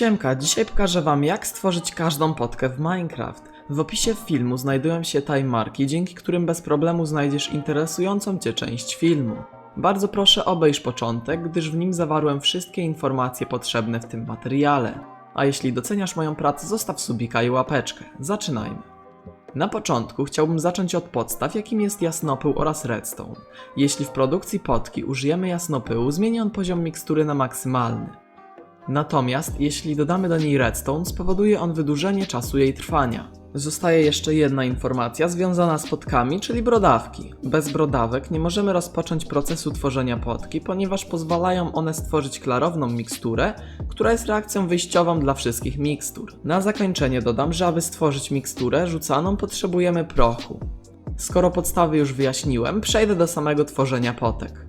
Siemka, dzisiaj pokażę wam jak stworzyć każdą potkę w Minecraft. W opisie filmu znajdują się timemarki, dzięki którym bez problemu znajdziesz interesującą cię część filmu. Bardzo proszę obejrz początek, gdyż w nim zawarłem wszystkie informacje potrzebne w tym materiale. A jeśli doceniasz moją pracę, zostaw subika i łapeczkę. Zaczynajmy. Na początku chciałbym zacząć od podstaw, jakim jest jasnopył oraz redstone. Jeśli w produkcji potki użyjemy jasnopyłu, zmieni on poziom mikstury na maksymalny. Natomiast jeśli dodamy do niej redstone, spowoduje on wydłużenie czasu jej trwania. Zostaje jeszcze jedna informacja związana z potkami, czyli brodawki. Bez brodawek nie możemy rozpocząć procesu tworzenia potki, ponieważ pozwalają one stworzyć klarowną miksturę, która jest reakcją wyjściową dla wszystkich mikstur. Na zakończenie dodam, że aby stworzyć miksturę rzucaną potrzebujemy prochu. Skoro podstawy już wyjaśniłem, przejdę do samego tworzenia potek.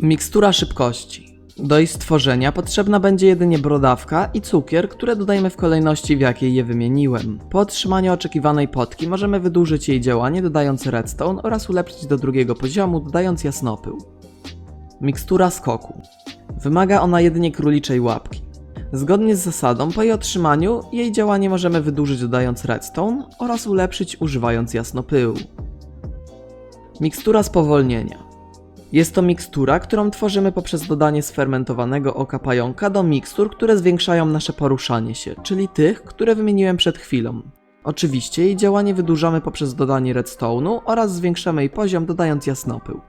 Mikstura szybkości. Do jej stworzenia potrzebna będzie jedynie brodawka i cukier, które dodajemy w kolejności w jakiej je wymieniłem. Po otrzymaniu oczekiwanej potki możemy wydłużyć jej działanie dodając redstone oraz ulepszyć do drugiego poziomu dodając jasnopył. Mikstura skoku. Wymaga ona jedynie króliczej łapki. Zgodnie z zasadą, po jej otrzymaniu jej działanie możemy wydłużyć dodając redstone oraz ulepszyć używając jasnopyłu. Mikstura spowolnienia. Jest to mikstura, którą tworzymy poprzez dodanie sfermentowanego oka pająka do mikstur, które zwiększają nasze poruszanie się, czyli tych, które wymieniłem przed chwilą. Oczywiście jej działanie wydłużamy poprzez dodanie redstone'u oraz zwiększamy jej poziom dodając jasnopył.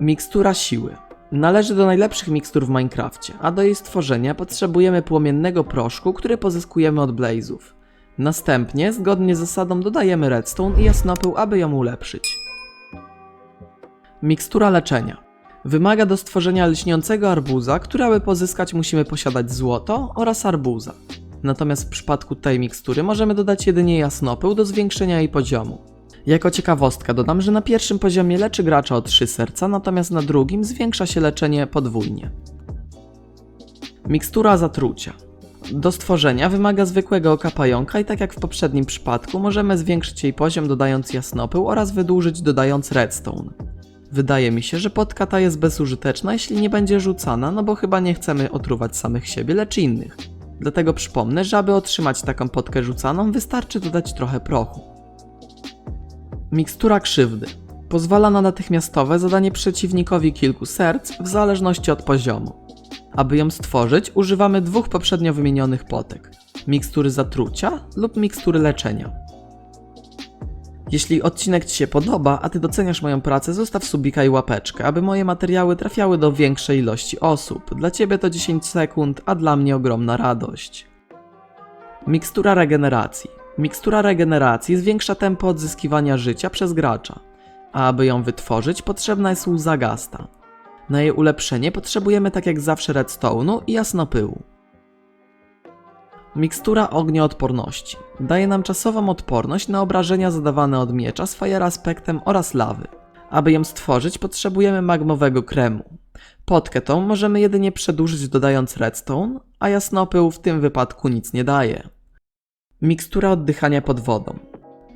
Mikstura siły. Należy do najlepszych mikstur w Minecrafcie, a do jej stworzenia potrzebujemy płomiennego proszku, który pozyskujemy od blazów. Następnie, zgodnie z zasadą, dodajemy redstone i jasnopył, aby ją ulepszyć. Mikstura leczenia. Wymaga do stworzenia lśniącego arbuza, który aby pozyskać musimy posiadać złoto oraz arbuza. Natomiast w przypadku tej mikstury możemy dodać jedynie jasnopył do zwiększenia jej poziomu. Jako ciekawostka dodam, że na pierwszym poziomie leczy gracza o 3 serca, natomiast na drugim zwiększa się leczenie podwójnie. Mikstura zatrucia. Do stworzenia wymaga zwykłego oka pająka i tak jak w poprzednim przypadku możemy zwiększyć jej poziom dodając jasnopył oraz wydłużyć dodając redstone. Wydaje mi się, że potka ta jest bezużyteczna, jeśli nie będzie rzucana, no bo chyba nie chcemy otruwać samych siebie, lecz innych. Dlatego przypomnę, że aby otrzymać taką potkę rzucaną, wystarczy dodać trochę prochu. Mikstura krzywdy. Pozwala na natychmiastowe zadanie przeciwnikowi kilku serc w zależności od poziomu. Aby ją stworzyć, używamy dwóch poprzednio wymienionych potek: mikstury zatrucia lub mikstury leczenia. Jeśli odcinek Ci się podoba, a Ty doceniasz moją pracę, zostaw subika i łapeczkę, aby moje materiały trafiały do większej ilości osób. Dla Ciebie to 10 sekund, a dla mnie ogromna radość. Mikstura regeneracji. Mikstura regeneracji zwiększa tempo odzyskiwania życia przez gracza, a aby ją wytworzyć, potrzebna jest łza gasta. Na jej ulepszenie potrzebujemy tak jak zawsze redstone'u i jasnopyłu. Mikstura ognioodporności. Daje nam czasową odporność na obrażenia zadawane od miecza z aspektem oraz lawy. Aby ją stworzyć, potrzebujemy magmowego kremu. Potkę tą możemy jedynie przedłużyć dodając redstone, a jasnopył w tym wypadku nic nie daje. Mikstura oddychania pod wodą.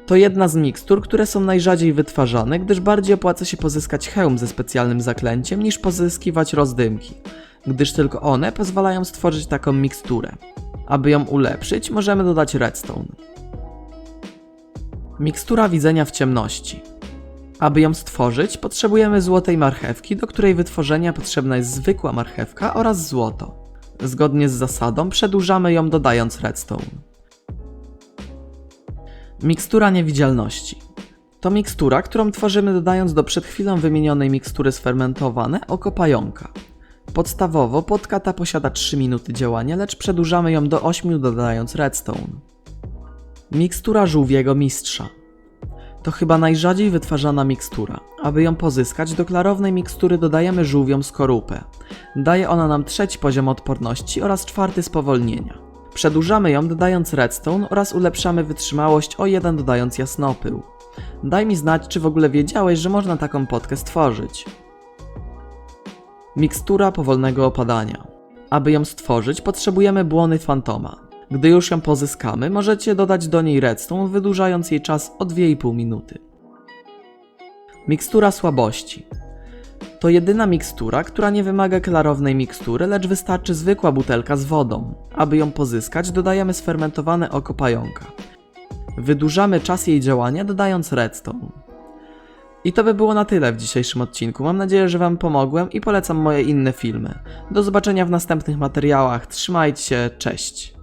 To jedna z mikstur, które są najrzadziej wytwarzane, gdyż bardziej opłaca się pozyskać hełm ze specjalnym zaklęciem niż pozyskiwać rozdymki, gdyż tylko one pozwalają stworzyć taką miksturę. Aby ją ulepszyć, możemy dodać redstone. Mikstura widzenia w ciemności. Aby ją stworzyć, potrzebujemy złotej marchewki, do której wytworzenia potrzebna jest zwykła marchewka oraz złoto. Zgodnie z zasadą przedłużamy ją dodając redstone. Mikstura niewidzialności. To mikstura, którą tworzymy dodając do przed chwilą wymienionej mikstury sfermentowane oko pająka. Podstawowo potka ta posiada 3 minuty działania, lecz przedłużamy ją do 8 dodając redstone. Mikstura żółwiego mistrza. To chyba najrzadziej wytwarzana mikstura. Aby ją pozyskać, do klarownej mikstury dodajemy żółwią skorupę. Daje ona nam trzeci poziom odporności oraz czwarty spowolnienia. Przedłużamy ją dodając redstone oraz ulepszamy wytrzymałość o 1 dodając jasnopył. Daj mi znać, czy w ogóle wiedziałeś, że można taką potkę stworzyć. Mikstura powolnego opadania. Aby ją stworzyć, potrzebujemy błony fantoma. Gdy już ją pozyskamy, możecie dodać do niej redstone, wydłużając jej czas o 2,5 minuty. Mikstura słabości. To jedyna mikstura, która nie wymaga klarownej mikstury, lecz wystarczy zwykła butelka z wodą. Aby ją pozyskać, dodajemy sfermentowane oko pająka. Wydłużamy czas jej działania, dodając redstone. I to by było na tyle w dzisiejszym odcinku. Mam nadzieję, że Wam pomogłem i polecam moje inne filmy. Do zobaczenia w następnych materiałach. Trzymajcie się, cześć.